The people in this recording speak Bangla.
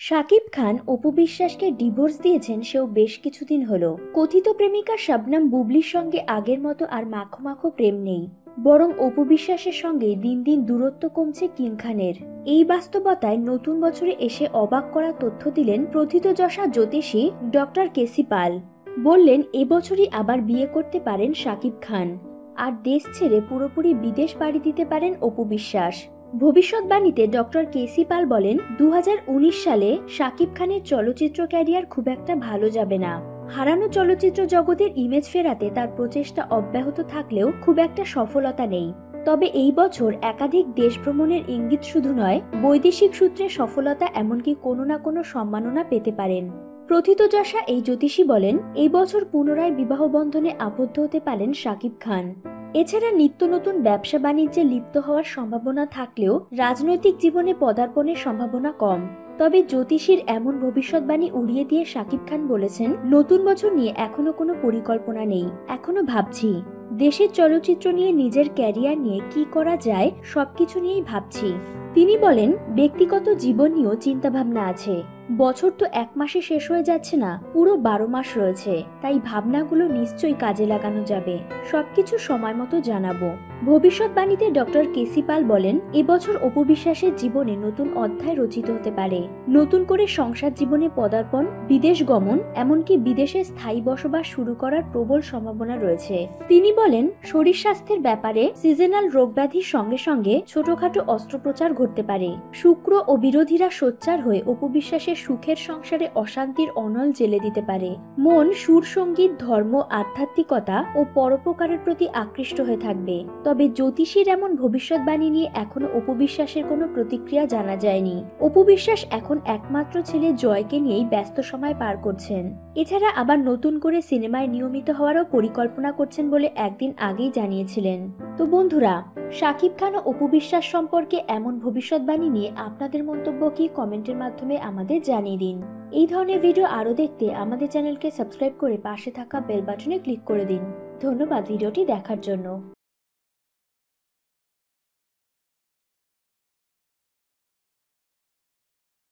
শাকিব খান অপু বিশ্বাসকে ডিভোর্স দিয়েছেন সেও বেশ কিছুদিন হলো। কথিত প্রেমিকা শবনম বুবলির সঙ্গে আগের মতো আর মাখো মাখো প্রেম নেই। বরং অপু বিশ্বাসের সঙ্গে দিন দিন দূরত্ব কমছে কিং খানের। এই বাস্তবতায় নতুন বছরে এসে অবাক করা তথ্য দিলেন প্রথিতযশা জ্যোতিষী ডক্টর কেসি পাল। বললেন এবছরই আবার বিয়ে করতে পারেন শাকিব খান। আর দেশ ছেড়ে পুরোপুরি বিদেশ পাড়ি দিতে পারেন অপু বিশ্বাস। ভবিষ্যৎবাণীতে ডক্টর কেসি পাল বলেন দু হাজার উনিশ সালে শাকিব খানের চলচ্চিত্র ক্যারিয়ার খুব একটা ভালো যাবে না। হারানো চলচ্চিত্র জগতের ইমেজ ফেরাতে তার প্রচেষ্টা অব্যাহত থাকলেও খুব একটা সফলতা নেই। তবে এই বছর একাধিক দেশ ভ্রমণের ইঙ্গিত শুধু নয়, বৈদেশিক সূত্রে সফলতা এমনকি কোনো না কোনো সম্মাননা পেতে পারেন। প্রথিতযশা এই জ্যোতিষী বলেন, এই বছর পুনরায় বিবাহ বন্ধনে আবদ্ধ হতে পারেন শাকিব খান। এছাড়া নিত্য নতুন ব্যবসা বাণিজ্যে লিপ্ত হওয়ার সম্ভাবনা থাকলেও রাজনৈতিক জীবনে পদার্পণের সম্ভাবনা কম। তবে জ্যোতিষীর এমন ভবিষ্যৎবাণী উড়িয়ে দিয়ে শাকিব খান বলেছেন, নতুন বছর নিয়ে এখনও কোনো পরিকল্পনা নেই। এখনও ভাবছি, দেশের চলচ্চিত্র নিয়ে নিজের ক্যারিয়ার নিয়ে কি করা যায় সবকিছু নিয়েই ভাবছি। তিনি বলেন, ব্যক্তিগত জীবন নিয়েও চিন্তাভাবনা আছে। বছর তো এক মাসে শেষ হয়ে যাচ্ছে না, পুরো বারো মাস রয়েছে, তাই ভাবনাগুলো নিশ্চয়ই কাজে লাগানো যাবে, সবকিছু সময় মতো জানাব। ভবিষ্যৎবাণীতে ডক্টর কেসি পাল বলেন, এবছর অপবিশ্বাসের জীবনে নতুন অধ্যায় রচিত হতে পারে। নতুন করে সংসার জীবনে পদার্পণ, বিদেশ গমন, এমনকি বিদেশে স্থায়ী বসবাস শুরু করার প্রবল সম্ভাবনা রয়েছে। তিনি বলেন, শরীর স্বাস্থ্যের ব্যাপারে সিজনাল রোগব্যাধির সঙ্গে সঙ্গে ছোটখাটো অস্ত্রোপচার ঘটতে পারে। শুক্র ও বিরোধীরা সোচ্চার হয়ে অপবিশ্বাসের সুখের সংসারে অশান্তির অনল জেলে দিতে পারে। মন, সুর, সংগীত, ধর্ম, আধ্যাত্মিকতা ও পরোপকারের প্রতি আকৃষ্ট হয়ে থাকবে। তবে জ্যোতিষীর এমন ভবিষ্যৎবাণী নিয়ে এখনও অপবিশ্বাসের কোনো প্রতিক্রিয়া জানা যায়নি। অপবিশ্বাস এখন একমাত্র ছেলে জয়কে নিয়েই ব্যস্ত সময় পার করছেন। এছাড়া আবার নতুন করে সিনেমায় নিয়মিত হওয়ারও পরিকল্পনা করছেন বলে একদিন আগেই জানিয়েছিলেন। তো বন্ধুরা শাকিব খান ও অপবিশ্বাস সম্পর্কে এমন ভবিষ্যৎবাণী নিয়ে আপনাদের মন্তব্য কি কমেন্টের মাধ্যমে আমাদের জানিয়ে দিন। এই ধরনের ভিডিও আরও দেখতে আমাদের চ্যানেলকে সাবস্ক্রাইব করে পাশে থাকা বেল বাটনে ক্লিক করে দিন। ধন্যবাদ ভিডিওটি দেখার জন্য।